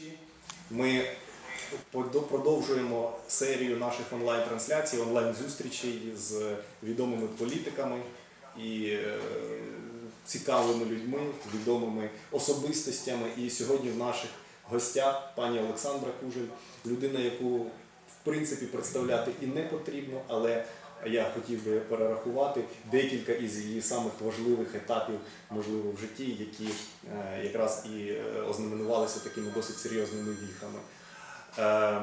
глядачі. Ми продовжуємо серію наших онлайн-трансляцій, онлайн-зустрічей з відомими політиками і е, цікавими людьми, відомими особистостями. І сьогодні в наших гостях пані Олександра Кужель, людина, яку в принципі представляти і не потрібно, але я хотів би перерахувати декілька із її самих важливих етапів, можливо, в житті, які е, якраз і е, ознаменувалися такими досить серйозними віхами. Е,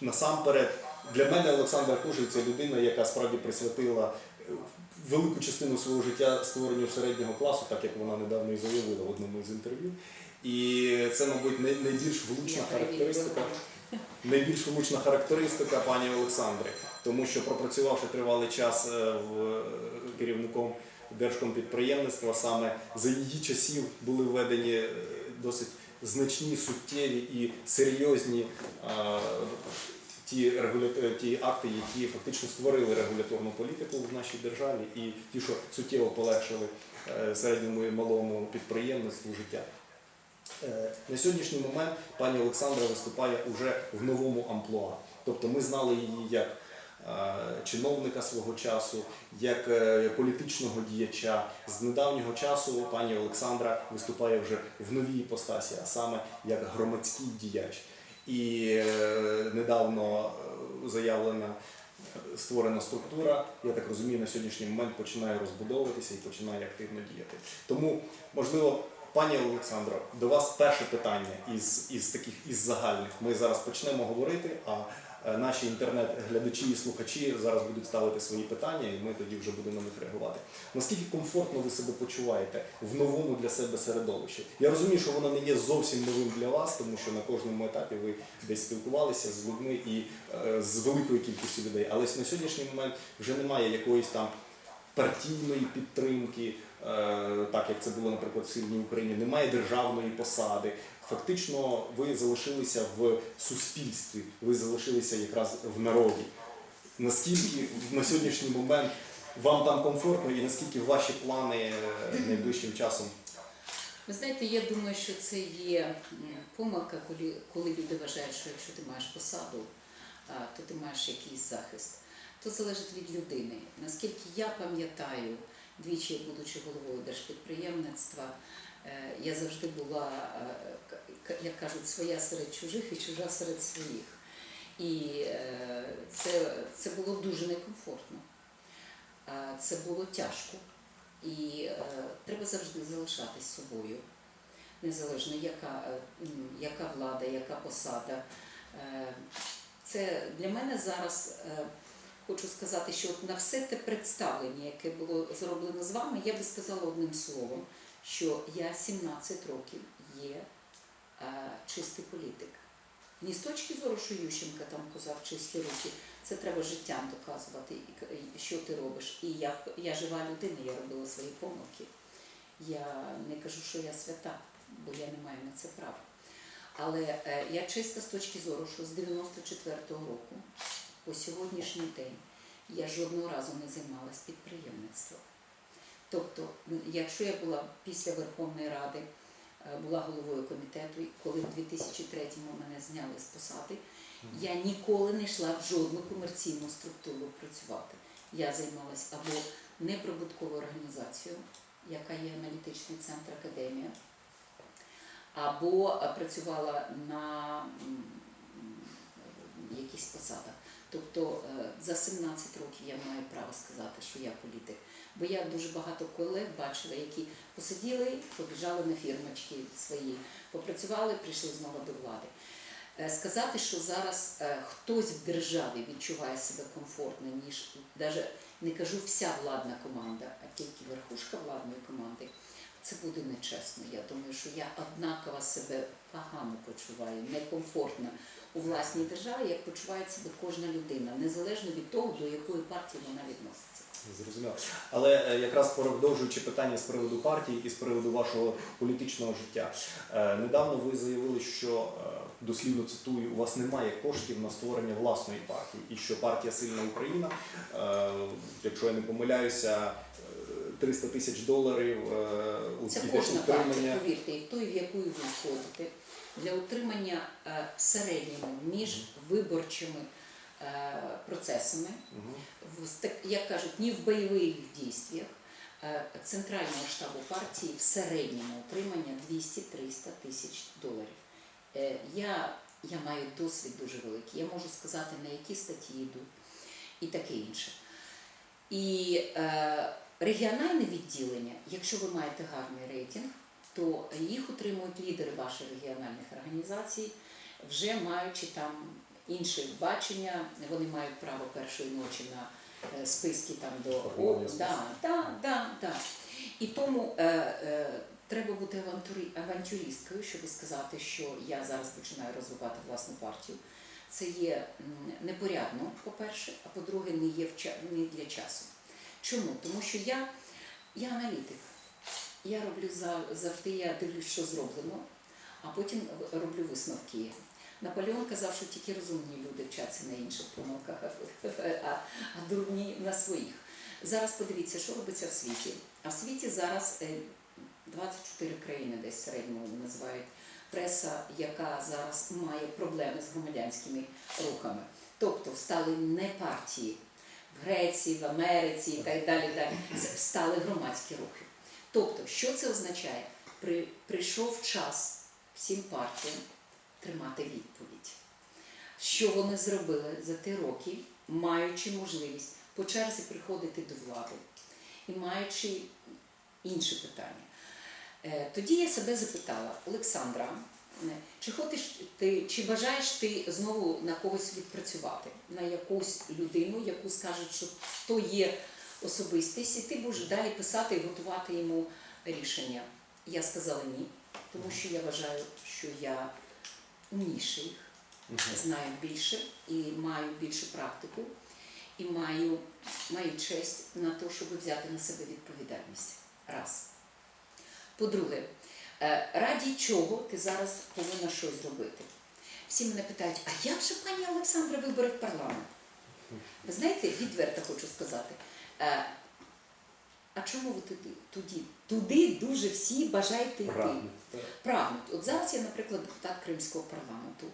насамперед, для мене Олександра Кужель це людина, яка справді присвятила велику частину свого життя створенню середнього класу, так як вона недавно і заявила в одному з інтерв'ю. І це, мабуть, най- найбільш влучна характеристика. Найбільш влучна характеристика пані Олександри, тому що пропрацювавши тривалий час е, в е, керівником держкомпідприємництва, саме за її часів були введені е, досить значні, суттєві і серйозні ті, ті акти, які фактично створили регуляторну політику в нашій державі, і ті, що суттєво полегшили середньому і малому підприємництву життя. На сьогоднішній момент пані Олександра виступає уже в новому амплуа. Тобто ми знали її як чиновника свого часу, як е, політичного діяча. З недавнього часу пані Олександра виступає вже в новій іпостасі, а саме як громадський діяч. І е, недавно е, заявлена е, створена структура, я так розумію, на сьогоднішній момент починає розбудовуватися і починає активно діяти. Тому, можливо, пані Олександро, до вас перше питання із, із таких із загальних. Ми зараз почнемо говорити, а е, наші інтернет-глядачі і слухачі зараз будуть ставити свої питання, і ми тоді вже будемо на них реагувати. Наскільки комфортно ви себе почуваєте в новому для себе середовищі? Я розумію, що воно не є зовсім новим для вас, тому що на кожному етапі ви десь спілкувалися з людьми і е, з великою кількістю людей. Але на сьогоднішній момент вже немає якоїсь там партійної підтримки, е, так як це було, наприклад, в Сильній Україні, немає державної посади. Фактично, ви залишилися в суспільстві, ви залишилися якраз в народі. Наскільки на сьогоднішній момент вам там комфортно і наскільки ваші плани е, найближчим часом? Ви знаєте, я думаю, що це є помилка, коли, коли люди вважають, що якщо ти маєш посаду, то ти маєш якийсь захист. То залежить від людини. Наскільки я пам'ятаю, двічі будучи головою держпідприємництва, я завжди була, е, як кажуть, своя серед чужих і чужа серед своїх. І е, це, це було дуже некомфортно. Це було тяжко. І е, треба завжди залишатись собою, незалежно яка, е, яка влада, яка посада. Е, це для мене зараз е, хочу сказати, що на все те представлення, яке було зроблено з вами, я би сказала одним словом, що я 17 років є е, чистий політик. Ні з точки зору, що Ющенка там казав чисті руки, це треба життям доказувати, що ти робиш. І я, я жива людина, я робила свої помилки. Я не кажу, що я свята, бо я не маю на це права. Але е, я чиста з точки зору, що з 94-го року по сьогоднішній день я жодного разу не займалась підприємництвом. Тобто, якщо я була після Верховної Ради, е, була головою комітету, і коли в 2003-му мене зняли з посади, я ніколи не йшла в жодну комерційну структуру працювати. Я займалась або неприбутковою організацією, яка є аналітичний центр академія, або е, працювала на якихось посадах. Тобто е, за 17 років я маю право сказати, що я політик. Бо я дуже багато колег бачила, які посиділи, побіжали на фірмочки свої, попрацювали, прийшли знову до влади. Е, Сказати, що зараз е, хтось в державі відчуває себе комфортно, ніж навіть не кажу вся владна команда, а тільки верхушка владної команди, це буде нечесно. Я думаю, що я однаково себе погано почуваю, некомфортно у власній державі, як почуває себе кожна людина, незалежно від того, до якої партії вона відноситься. Зрозуміло. Але е, якраз продовжуючи питання з приводу партії і з приводу вашого політичного життя, е, недавно ви заявили, що е, дослівно цитую, у вас немає коштів на створення власної партії, і що партія Сильна Україна, якщо я не помиляюся, 300 тисяч доларів е, у Це кожна партія, повірте, і в той, в яку ви входите. для утримання е, в середньому між виборчими е, процесами, як кажуть, ні в бойових дійствах центрального штабу партії в середньому утримання 200-300 тисяч доларів. Я, я маю досвід дуже великий. Я можу сказати, на які статті йдуть і таке інше. І е, регіональне відділення, якщо ви маєте гарний рейтинг, то їх утримують лідери ваших регіональних організацій, вже маючи там інше бачення, вони мають право першої ночі на е, списки там до О, да, да, да, да. І тому е, е, треба бути авантурі, авантюристкою, щоб сказати, що я зараз починаю розвивати власну партію. Це є непорядно, по-перше, а по-друге, не є в ча- не для часу. Чому? Тому що я, я аналітик. Я роблю за- завжди, я дивлюсь, що зроблено, а потім роблю висновки. Наполеон казав, що тільки розумні люди вчаться на інших помилках, а, дурні на своїх. Зараз подивіться, що робиться в світі. А в світі зараз е, 24 країни десь середньому називають преса, яка зараз має проблеми з громадянськими рухами. Тобто встали не партії в Греції, в Америці і так далі. далі. Це встали громадські рухи. Тобто, що це означає? При, прийшов час всім партіям тримати відповідь. Що вони зробили за ті роки, маючи можливість по черзі приходити до влади і маючи інші питання. Е, Тоді я себе запитала, Олександра, чи хочеш ти, чи бажаєш ти знову на когось відпрацювати, на якусь людину, яку скажуть, що то є особистість, і ти будеш далі писати і готувати йому рішення. Я сказала ні, тому що я вважаю, що я умніший їх, знаю більше і маю більшу практику, і маю, маю честь на те, щоб взяти на себе відповідальність. Раз. По-друге, раді чого ти зараз повинна щось зробити? Всі мене питають, а як же пані Олександра вибори в парламент? Ви знаєте, відверто хочу сказати. е, А чому ви туди? Туди, туди дуже всі бажаєте йти Прагнуть, От зараз я, наприклад, депутат Кримського парламенту.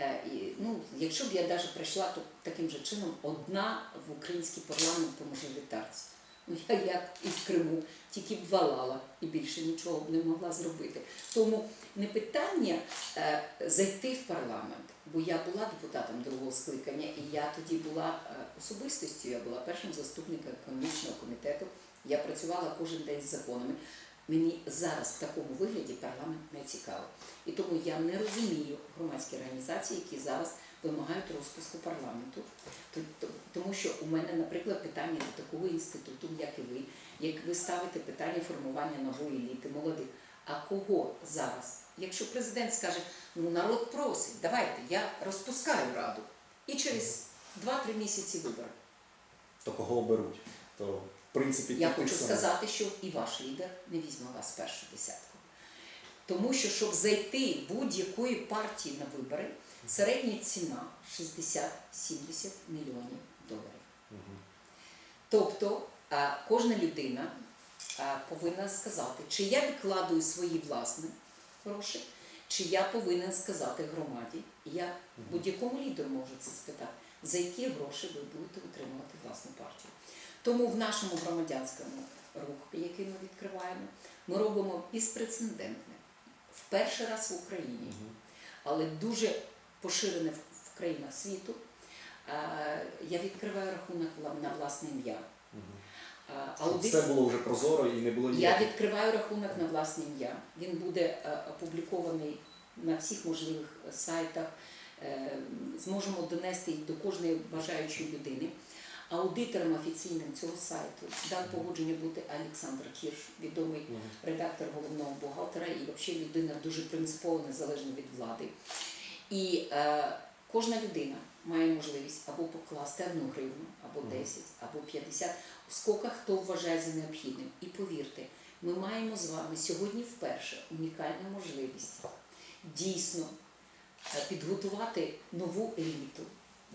Е, І, ну, якщо б я навіть прийшла, то таким же чином одна в український парламент по мажоритарці. Ну, я як і в Криму, тільки б валала і більше нічого б не могла зробити. Тому не питання е, зайти в парламент, бо я була депутатом другого скликання, і я тоді була е, особистістю, я була першим заступником економічного комітету. Я працювала кожен день з законами. Мені зараз в такому вигляді парламент не цікавий. І тому я не розумію громадські організації, які зараз вимагають розпуску парламенту. Тому що у мене, наприклад, питання до такого інституту, як і ви, як ви ставите питання формування нової еліти, молодих. А кого зараз? Якщо президент скаже, ну народ просить, давайте, я розпускаю раду. І через 2-3 місяці вибори. То кого оберуть? То в принципі Я хочу самих. сказати, що і ваш лідер не візьме вас в першу десятку. Тому що, щоб зайти будь-якої партії на вибори, середня ціна 60-70 мільйонів доларів. Тобто кожна людина повинна сказати, чи я відкладую свої власні гроші, чи я повинен сказати громаді. Я будь-якому лідеру можу це спитати, за які гроші ви будете утримувати власну партію. Тому в нашому громадянському руху, який ми відкриваємо, ми робимо безпрецедентне в перший раз в Україні, але дуже поширене в країнах світу. Е, Я відкриваю рахунок на власне ім'я. Е, Аудит Все було вже прозоро і не було я відкриваю рахунок на власне ім'я. Він буде е, опублікований на всіх можливих е, сайтах. Зможемо донести до кожної бажаючої людини. Аудитором офіційним цього сайту дав погодження бути Олександр Кірш, відомий редактор головного бухгалтера і взагалі людина дуже принципово незалежна від влади. І е, кожна людина має можливість або покласти одну гривну, або Мгм. 10, або 50, скільки хто вважає за необхідним. І повірте, ми маємо з вами сьогодні вперше унікальну можливість дійсно е, підготувати нову еліту,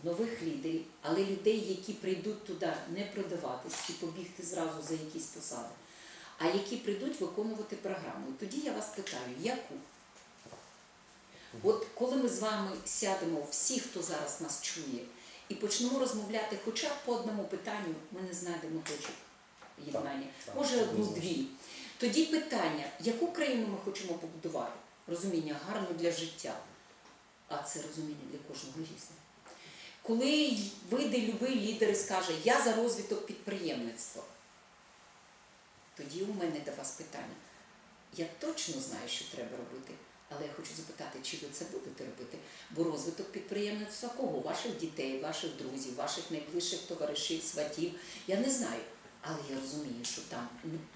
нових лідерів, але людей, які прийдуть туди не продаватись і побігти зразу за якісь посади, а які прийдуть виконувати програму. І тоді я вас питаю, яку? От коли ми з вами сядемо, всі, хто зараз нас чує, і почнемо розмовляти хоча б по одному питанню, ми не знайдемо точок єднання. Може, одну-дві. Тоді питання, яку країну ми хочемо побудувати? Розуміння гарно для життя, а це розуміння для кожного різне. Коли вийде любий лідер і скаже, я за розвиток підприємництва, тоді у мене до вас питання. Я точно знаю, що треба робити, але я хочу запитати, чи ви це будете робити? Бо розвиток підприємництва кого? Ваших дітей, ваших друзів, ваших найближчих товаришів, сватів. Я не знаю. Але я розумію, що там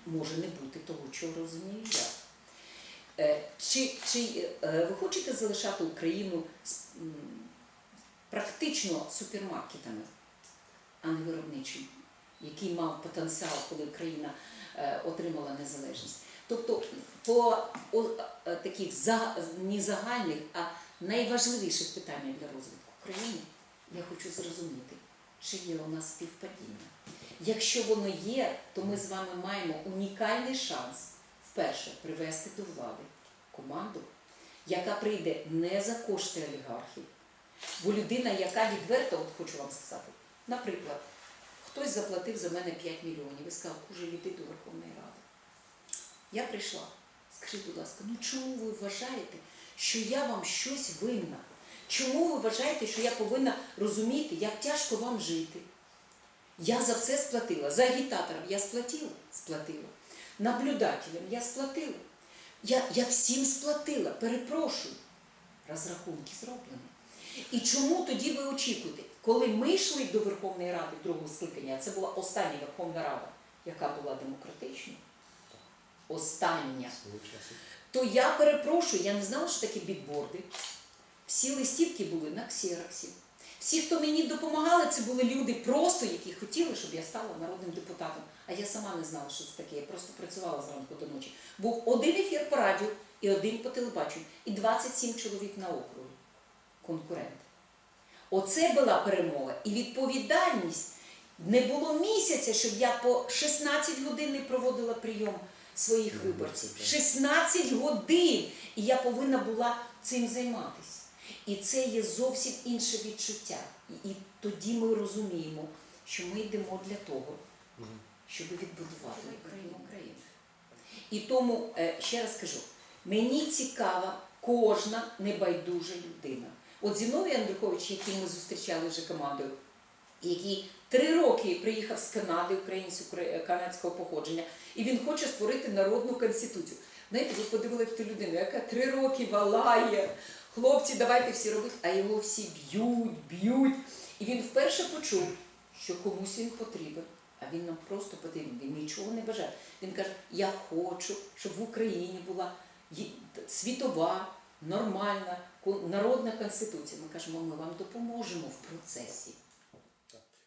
може не бути того, чого розумію я. Е, Чи, чи е, ви хочете залишати Україну практично супермаркетами, а не виробничим, який мав потенціал, коли країна е, отримала незалежність? Тобто по о, е, таких за, не загальних, а найважливіших питаннях для розвитку країни я хочу зрозуміти, чи є у нас співпадіння. Якщо воно є, то ми з вами маємо унікальний шанс вперше привести до влади команду, яка прийде не за кошти олігархів, бо людина, яка відверто, от хочу вам сказати, наприклад, хтось заплатив за мене 5 мільйонів і сказав, уже йди до Верховної Ради. Я прийшла. Скажіть, будь ласка, ну чому ви вважаєте, що я вам щось винна? Чому ви вважаєте, що я повинна розуміти, як тяжко вам жити? Я за все сплатила. За агітатором я сплатила, сплатила. Наблюдателям я сплатила. Я, я всім сплатила, перепрошую. Розрахунки зроблені. І чому тоді ви очікуєте? Коли ми йшли до Верховної Ради другого скликання, це була остання Верховна Рада, яка була демократичною, остання, то я перепрошую, я не знала, що таке бікборди. Всі листівки були на ксероксі. Всі, хто мені допомагали, це були люди просто, які хотіли, щоб я стала народним депутатом. А я сама не знала, що це таке. Я просто працювала зранку до ночі. Був один ефір по радіо і один по телебаченню, і 27 чоловік на округі. Конкуренти. Оце була перемога. І відповідальність не було місяця, щоб я по 16 годин не проводила прийом своїх Ну, виборців. 16 годин! І я повинна була цим займатися. І це є зовсім інше відчуття. І, і тоді ми розуміємо, що ми йдемо для того, щоб відбудувати Україну. І тому, е, ще раз кажу, мені цікава кожна небайдужа людина. От Зіновій Андрюкович, який ми зустрічали вже командою, який три роки приїхав з Канади, українець канадського походження, і він хоче створити народну конституцію. Знаєте, ви подивилися ту людину, яка три роки валає. Хлопці, давайте всі робити, а його всі б'ють, б'ють. І він вперше почув, що комусь він потрібен. А він нам просто потрібен. Він нічого не бажає. Він каже: я хочу, щоб в Україні була світова, нормальна народна конституція. Ми кажемо, ми вам допоможемо в процесі.